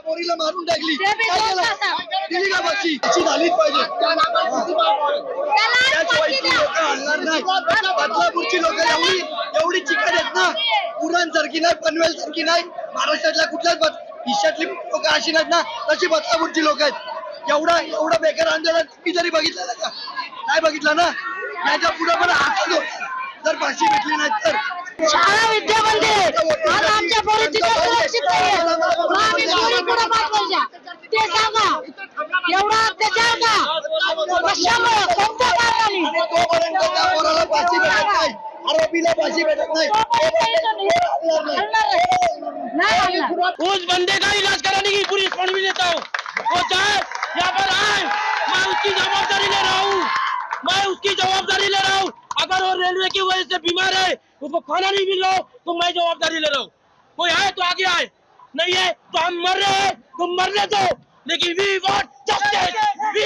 पोरीला- मारून टाकली दिली का झालीच पाहिजे लोक हलणार नाही बदलापूरची लोक एवढी एवढी चिकट आहेत ना. उरण सारखी नाही पनवेल सारखी नाही. महाराष्ट्रातल्या कुठल्याच हिशातली लोक अशी नाहीत ना तशी बदलापूरची लोक आहेत. एवढा एवढा बेकार आंदोलन मी तरी बघितलं ना का? नाही बघितलं ना? याच्यापुढे पण हात जर फाशी भेटली नाही तर. शाळा विद्या मंदिर आज आमच्या पोरी तिथे सुरक्षित नाहीये. मग आम्ही पोरी कुठं पाठवायच्या ते सांगा. एवढा अत्याचार का? कशामुळे? कोणत्या कारणाने? आणि तोपर्यंत त्या पोराला फाशी भेटत नाही. आरोपीला फाशी भेटत नाही. बंदे का इलाज कराने की पूरी फंड भी लेता हूँ। वो चाहे यहाँ पर आए, मैं उसकी जवाबदारी ले रहा हूँ। मैं उसकी जवाबदारी ले रहा हूँ। अगर वो रेलवे की वजह से बीमार है उसको खाना नहीं मिल रहा तो मैं जवाबदारी ले रहा हूँ। कोई आए तो आगे आए। नहीं है तो हम मर रहे हैं तो मरने दो। लेकिन वी वॉन्ट जस्टिस